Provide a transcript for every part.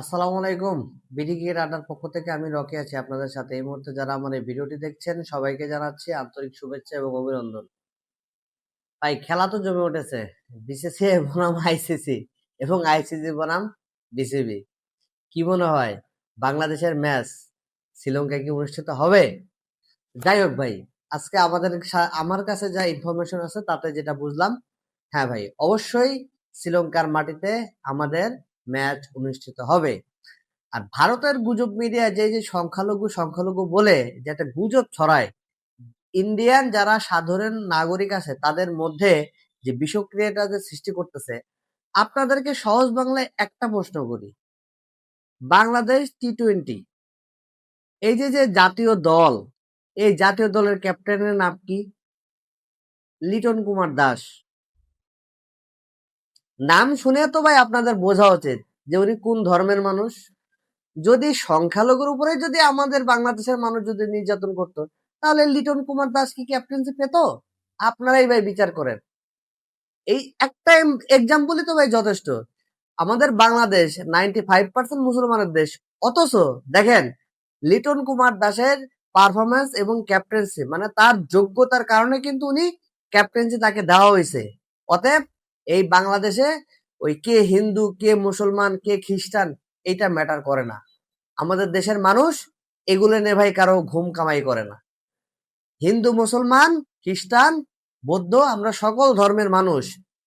আসসালামু আলাইকুম। বিডিকে রাডার পক্ষ থেকে আমি রকি আছি আপনাদের সাথে। এই মুহূর্তে যারা আমার এই ভিডিওটি দেখছেন, সবাইকে জানাচ্ছি আন্তরিক শুভেচ্ছা এবং অভিনন্দন। ভাই, খেলা তো জমে উঠেছে। বিসিসি বনাম আইসিসি এবং আইসিসি বনাম বিসিবি। কি মনে হয়, বাংলাদেশের ম্যাচ শ্রীলঙ্কায় কি অনুষ্ঠিত হবে? যাই হোক ভাই, আজকে আমাদের আমার কাছে যা ইনফরমেশন আছে তাতে যেটা বুঝলাম হ্যাঁ ভাই, অবশ্যই শ্রীলঙ্কার মাটিতে আমাদের ম্যাচ অনুষ্ঠিত হবে। আর ভারতের গুজব মিডিয়া যে যে সংখ্যালঘু সংখ্যালঘু বলে যে, একটা গুজব ছড়ায় ইন্ডিয়ান যারা সাধারণ নাগরিক আছে, তাদের মধ্যে যে বিষক্রিয়াটা যে সৃষ্টি করতেছে, আপনাদেরকে সহজ বাংলায় একটা প্রশ্ন করি। বাংলাদেশ টি টোয়েন্টি এই যে যে জাতীয় দল, এই জাতীয় দলের ক্যাপ্টেনের নাম কি? লিটন কুমার দাস। নাম শুনে তো ভাই আপনাদের বোঝা উচিত যে উনি কোন ধর্মের মানুষ। যদি সংখ্যালঘুর উপরে যদি আমাদের বাংলাদেশের মানুষ যদি নির্যাতন করতো, তাহলে লিটন কুমার দাস কি ক্যাপ্টেন্সি পেত? আপনারাই ভাই বিচার করেন। এই একটা এক্সাম্পলই তো ভাই যথেষ্ট। আমাদের বাংলাদেশ নাইনটি ফাইভ পার্সেন্ট মুসলমানের দেশ। অথচ দেখেন, লিটন কুমার দাসের পারফরমেন্স এবং ক্যাপ্টেন্সি মানে তার যোগ্যতার কারণে কিন্তু উনি ক্যাপ্টেন্সি তাকে দেওয়া হয়েছে। অতএব এই বাংলাদেশে ওই কে হিন্দু, কে মুসলমান, কে খ্রিস্টান এটা ম্যাটার করে না। আমাদের দেশের মানুষ এগুলো নিয়ে ভাই কারও ঘুম কামাই করে না। হিন্দু, মুসলমান, খ্রিস্টান, বৌদ্ধ আমরা সকল ধর্মের মানুষ।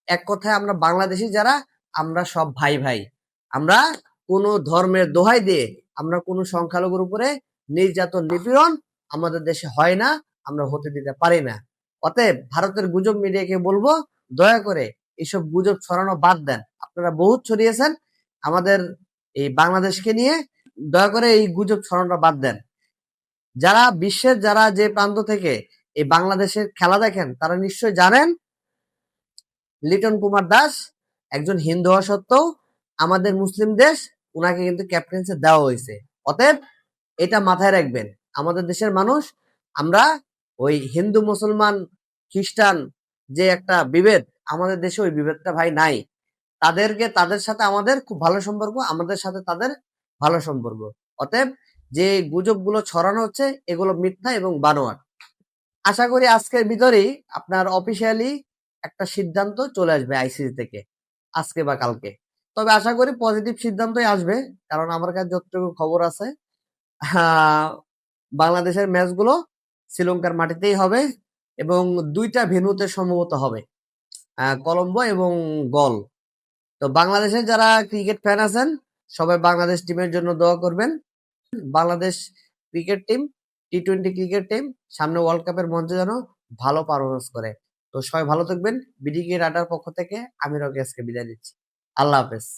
এক কথায় আমরা বাংলাদেশি যারা, আমরা সব ভাই ভাই। আমরা কোনো ধর্মের দোহাই দিয়ে আমরা কোনো সংখ্যালঘুর উপরে নির্যাতন, নিপীড়ন আমাদের দেশে হয় না, আমরা হতে দিতে পারি না। অতএব ভারতের গুজব মিডিয়াকে বলব, দয়া করে এইসব গুজব ছড়ানো বাদ দেন। আপনারা বহুত ছড়িয়েছেন আমাদের এই বাংলাদেশকে নিয়ে। দয়া করে এই গুজব ছড়ানোটা বাদ দেন। যারা বিশ্বের যারা যে প্রান্ত থেকে এই বাংলাদেশের খেলা দেখেন, তারা নিশ্চয় জানেন লিটন কুমার দাস একজন হিন্দু হওয়া সত্ত্বেও আমাদের মুসলিম দেশ উনাকে কিন্তু ক্যাপ্টেন্সি দেওয়া হয়েছে। অতএব এটা মাথায় রাখবেন, আমাদের দেশের মানুষ, আমরা ওই হিন্দু, মুসলমান, খ্রিস্টান যে একটা বিভেদ আমাদের দেশে ওই বিভেদটা ভাই নাই। তাদেরকে, তাদের সাথে আমাদের খুব ভালো সম্পর্ক, আমাদের সাথে তাদের ভালো সম্পর্ক। অতএব যে গুজবগুলো ছড়ানো হচ্ছে, এগুলো মিথ্যা এবং বানোয়ার আশা করি আজকের ভিতরেই আপনার অফিসিয়ালি একটা সিদ্ধান্ত চলে আসবে আইসিসি থেকে, আজকে বা কালকে। তবে আশা করি পজিটিভ সিদ্ধান্তই আসবে, কারণ আমার কাছে যতটুকু খবর আছে বাংলাদেশের ম্যাচগুলো শ্রীলঙ্কার মাটিতেই হবে এবং দুইটা ভেন্যুতে সম্ভবত হবে। কলম্বো এবং গল। তো বাংলাদেশের যারা ক্রিকেট ফ্যান আছেন, সবাই বাংলাদেশ টিমের জন্য দোয়া করবেন। Bangladesh cricket team T twenty cricket team সামনে ওয়ার্ল্ড কাপের মঞ্চে যেন ভালো পারফরমেন্স করে। তো সবাই ভালো থাকবেন। বিডিকে রাডার পক্ষ থেকে আমি রকে আজকে বিদায় দিচ্ছি আল্লাহ হাফেজ।